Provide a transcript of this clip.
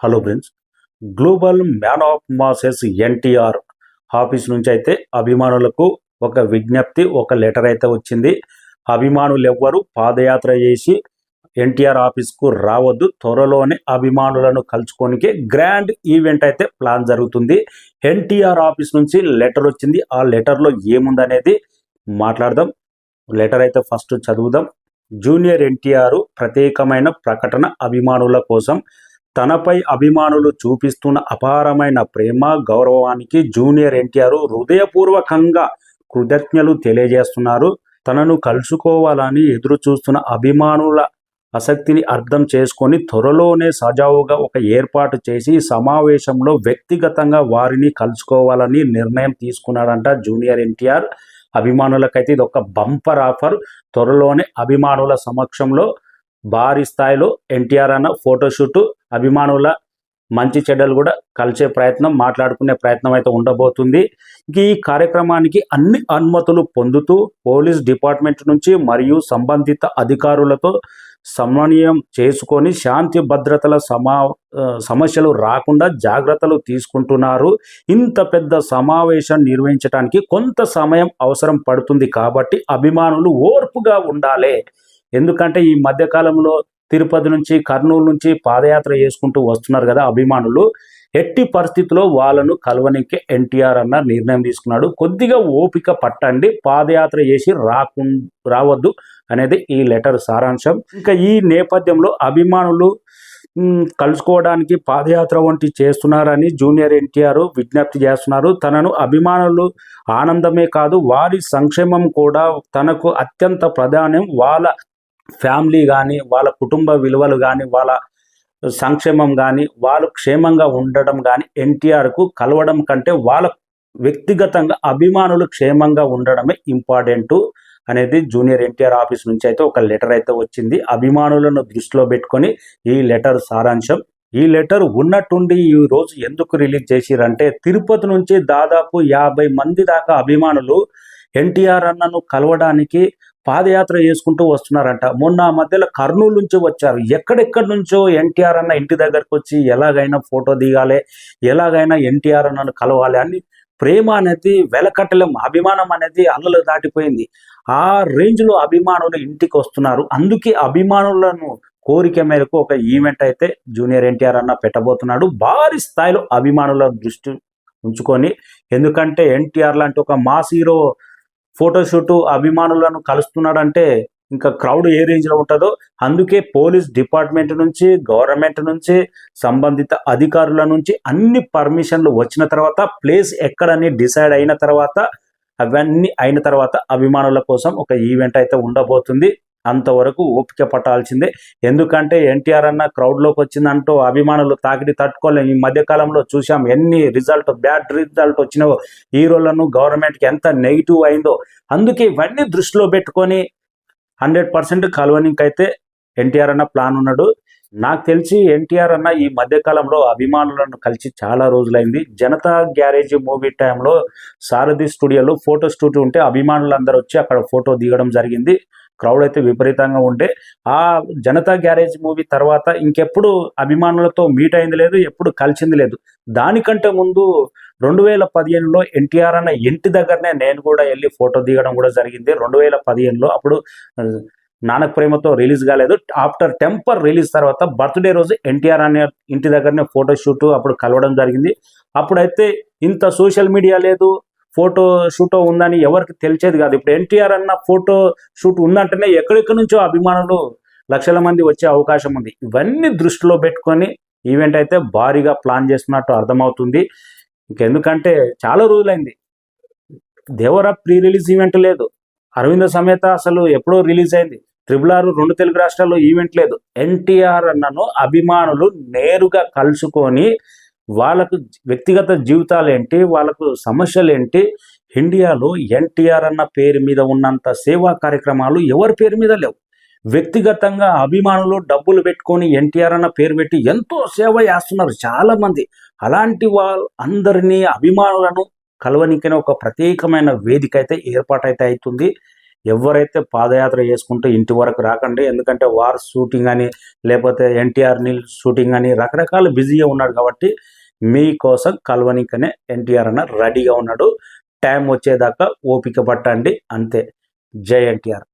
Hello friends global man of masses NTR office నుంచి అయితే అభిమానులకు ఒక విజ్ఞప్తి ఒక లెటర్ అయితే వచ్చింది. అభిమానులు ఎవ్వరు పాదయాత్ర చేసి ఎన్టీఆర్ ఆఫీస్కు రావద్దు. త్వరలోనే అభిమానులను కలుసుకోనికి గ్రాండ్ ఈవెంట్ అయితే ప్లాన్ జరుగుతుంది. ఎన్టీఆర్ ఆఫీస్ నుంచి లెటర్ వచ్చింది. ఆ లెటర్లో ఏముందనేది మాట్లాడదాం. లెటర్ అయితే ఫస్ట్ చదువుదాం. జూనియర్ ఎన్టీఆర్ ప్రత్యేకమైన ప్రకటన అభిమానుల కోసం తనపై అభిమానులు చూపిస్తున్న అపారమైన ప్రేమ గౌరవానికి జూనియర్ ఎన్టీఆర్ హృదయపూర్వకంగా కృతజ్ఞలు తెలియజేస్తున్నారు. తనను కలుసుకోవాలని ఎదురు చూస్తున్న అభిమానుల ఆసక్తిని అర్థం చేసుకొని త్వరలోనే సజావుగా ఒక ఏర్పాటు చేసి సమావేశంలో వ్యక్తిగతంగా వారిని కలుసుకోవాలని నిర్ణయం తీసుకున్నాడంట జూనియర్ ఎన్టీఆర్. అభిమానులకైతే ఇది ఒక బంపర్ ఆఫర్. త్వరలోనే అభిమానుల సమక్షంలో భారీ స్థాయిలో ఎన్టీఆర్ అన్న ఫోటోషూట్ అభిమానుల మంచి చెడ్డలు కూడా కలిసే ప్రయత్నం మాట్లాడుకునే ప్రయత్నం అయితే ఉండబోతుంది. ఇంక ఈ కార్యక్రమానికి అన్ని అనుమతులు పొందుతూ పోలీస్ డిపార్ట్మెంట్ నుంచి మరియు సంబంధిత అధికారులతో సమన్వయం చేసుకొని శాంతి భద్రతల సమా సమస్యలు రాకుండా జాగ్రత్తలు తీసుకుంటున్నారు. ఇంత పెద్ద సమావేశం నిర్వహించడానికి కొంత సమయం అవసరం పడుతుంది కాబట్టి అభిమానులు ఓర్పుగా ఉండాలి. ఎందుకంటే ఈ మధ్యకాలంలో తిరుపతి నుంచి కర్నూలు నుంచి పాదయాత్ర చేసుకుంటూ వస్తున్నారు కదా అభిమానులు. ఎట్టి పరిస్థితిలో వాళ్ళను కలవనికి ఎన్టీఆర్ అన్న నిర్ణయం తీసుకున్నాడు. కొద్దిగా ఓపిక పట్టండి పాదయాత్ర చేసి రాకు రావద్దు అనేది ఈ లెటర్ సారాంశం. ఇంకా ఈ నేపథ్యంలో అభిమానులు కలుసుకోవడానికి పాదయాత్ర వంటి చేస్తున్నారని జూనియర్ ఎన్టీఆర్ విజ్ఞప్తి చేస్తున్నారు. తనను అభిమానులు ఆనందమే కాదు వారి సంక్షేమం కూడా తనకు అత్యంత ప్రధానం వాళ్ళ ఫ్యామిలీ కానీ వాళ్ళ కుటుంబ విలువలు కానీ వాళ్ళ సంక్షేమం కానీ వాళ్ళు క్షేమంగా ఉండడం కానీ ఎన్టీఆర్కు కలవడం కంటే వాళ్ళ వ్యక్తిగతంగా అభిమానులు క్షేమంగా ఉండడమే ఇంపార్టెంట్ అనేది జూనియర్ ఎన్టీఆర్ ఆఫీస్ నుంచి అయితే ఒక లెటర్ అయితే వచ్చింది. అభిమానులను దృష్టిలో పెట్టుకొని ఈ లెటర్ సారాంశం. ఈ లెటర్ ఉన్నట్టుండి ఈ రోజు ఎందుకు రిలీజ్ చేసిరంటే తిరుపతి నుంచి దాదాపు యాభై మంది దాకా అభిమానులు ఎన్టీఆర్ అన్నను కలవడానికి పాదయాత్ర చేసుకుంటూ వస్తున్నారంట. మొన్న ఆ మధ్యలో కర్నూలు నుంచి వచ్చారు. ఎక్కడెక్కడి నుంచో ఎన్టీఆర్ అన్న ఇంటి దగ్గరకు వచ్చి ఎలాగైనా ఫోటో దిగాలి ఎలాగైనా ఎన్టీఆర్ అన్నను కలవాలి అని ప్రేమ అనేది వెలకట్టలేం అభిమానం అనేది అల్లలు దాటిపోయింది. ఆ రేంజ్లో అభిమానులు ఇంటికి వస్తున్నారు. అందుకే అభిమానులను కోరిక మేరకు ఒక ఈవెంట్ అయితే జూనియర్ ఎన్టీఆర్ అన్న పెట్టబోతున్నాడు. భారీ స్థాయిలో అభిమానుల దృష్టి ఉంచుకొని ఎందుకంటే ఎన్టీఆర్ లాంటి ఒక మాస్ హీరో ఫోటోషూట్ అభిమానులను కలుస్తున్నాడంటే ఇంకా క్రౌడ్ ఏ రేంజ్లో ఉంటుందో అందుకే పోలీస్ డిపార్ట్మెంట్ నుంచి గవర్నమెంట్ నుంచి సంబంధిత అధికారుల నుంచి అన్ని పర్మిషన్లు వచ్చిన తర్వాత ప్లేస్ ఎక్కడని డిసైడ్ అయిన తర్వాత అవన్నీ అయిన తర్వాత అభిమానుల కోసం ఒక ఈవెంట్ అయితే ఉండబోతుంది. అంతవరకు ఓపిక పట్టాల్సిందే. ఎందుకంటే ఎన్టీఆర్ అన్న క్రౌడ్లోకి వచ్చిందంటూ అభిమానులు తాకిడి తట్టుకోలేము ఈ మధ్యకాలంలో చూసాం ఎన్ని రిజల్ట్ బ్యాడ్ రిజల్ట్ వచ్చినవో హీరోలను గవర్నమెంట్కి ఎంత నెగిటివ్ అయిందో. అందుకే ఇవన్నీ దృష్టిలో పెట్టుకొని హండ్రెడ్ పర్సెంట్ కలవనికి అయితే ఎన్టీఆర్ అన్న ప్లాన్ ఉన్నాడు. నాకు తెలిసి ఎన్టీఆర్ అన్న ఈ మధ్యకాలంలో అభిమానులను కలిసి చాలా రోజులైంది. జనతా గ్యారేజ్ మూవీ టైంలో సారథి స్టూడియోలో ఫోటో స్టూడియో ఉంటే అభిమానులందరూ వచ్చి అక్కడ ఫోటో దిగడం జరిగింది. క్రౌడ్ అయితే విపరీతంగా ఉండే ఆ జనతా గ్యారేజ్ మూవీ తర్వాత ఇంకెప్పుడు అభిమానులతో మీట్ అయింది లేదు ఎప్పుడు కలిసింది లేదు. దానికంటే ముందు రెండు వేల పదిహేనులో ఎన్టీఆర్ అన్న ఇంటి దగ్గరనే నేను కూడా వెళ్ళి ఫోటో దిగడం కూడా జరిగింది. రెండు వేల పదిహేనులో అప్పుడు నానక్ ప్రేమతో రిలీజ్ కాలేదు. ఆఫ్టర్ టెంపర్ రిలీజ్ తర్వాత బర్త్డే రోజు ఎన్టీఆర్ అనే ఇంటి దగ్గరనే ఫోటోషూట్ అప్పుడు కలవడం జరిగింది. అప్పుడైతే ఇంత సోషల్ మీడియా లేదు ఫోటో షూట్ ఉందని ఎవరికి తెలిసేది కాదు. ఇప్పుడు ఎన్టీఆర్ అన్న ఫోటో షూట్ ఉందంటేనే ఎక్కడెక్కడి నుంచో అభిమానులు లక్షల మంది వచ్చే అవకాశం ఉంది. ఇవన్నీ దృష్టిలో పెట్టుకొని ఈవెంట్ అయితే భారీగా ప్లాన్ చేస్తున్నట్టు అర్థమవుతుంది. ఇంకెందుకంటే చాలా రోజులైంది. దేవరా ప్రీ రిలీజ్ ఈవెంట్ లేదు. అరవింద సమేత అసలు ఎప్పుడో రిలీజ్ అయింది. ట్రిపుల్ ఆర్ రెండు తెలుగు రాష్ట్రాల్లో ఈవెంట్ లేదు. ఎన్టీఆర్ అన్నను అభిమానులు నేరుగా కలుసుకొని వాళ్ళకు వ్యక్తిగత జీవితాలు ఏంటి వాళ్ళకు సమస్యలు ఏంటి ఇండియాలో ఎన్టీఆర్ అన్న పేరు మీద ఉన్నంత సేవా కార్యక్రమాలు ఎవరి పేరు మీద లేవు. వ్యక్తిగతంగా అభిమానులు డబ్బులు పెట్టుకొని ఎన్టీఆర్ అన్న పేరు పెట్టి ఎంతో సేవ చేస్తున్నారు చాలా మంది అలాంటి వాళ్ళు అందరినీ అభిమానులను కలవనికైనా ఒక ప్రత్యేకమైన వేదిక అయితే ఏర్పాటైతే అవుతుంది. ఎవరైతే పాదయాత్ర చేసుకుంటూ ఇంటి వరకు రాకండి ఎందుకంటే వార్ షూటింగ్ అని లేకపోతే ఎన్టీఆర్ నీల్ షూటింగ్ అని రకరకాల బిజీగా ఉన్నాడు కాబట్టి మీకోసం కల్వనికనే ఎన్టీఆర్ అన్న రెడీగా ఉన్నాడు. టైం వచ్చేదాకా ఓపిక పట్టండి. అంతే. జై ఎన్టీఆర్.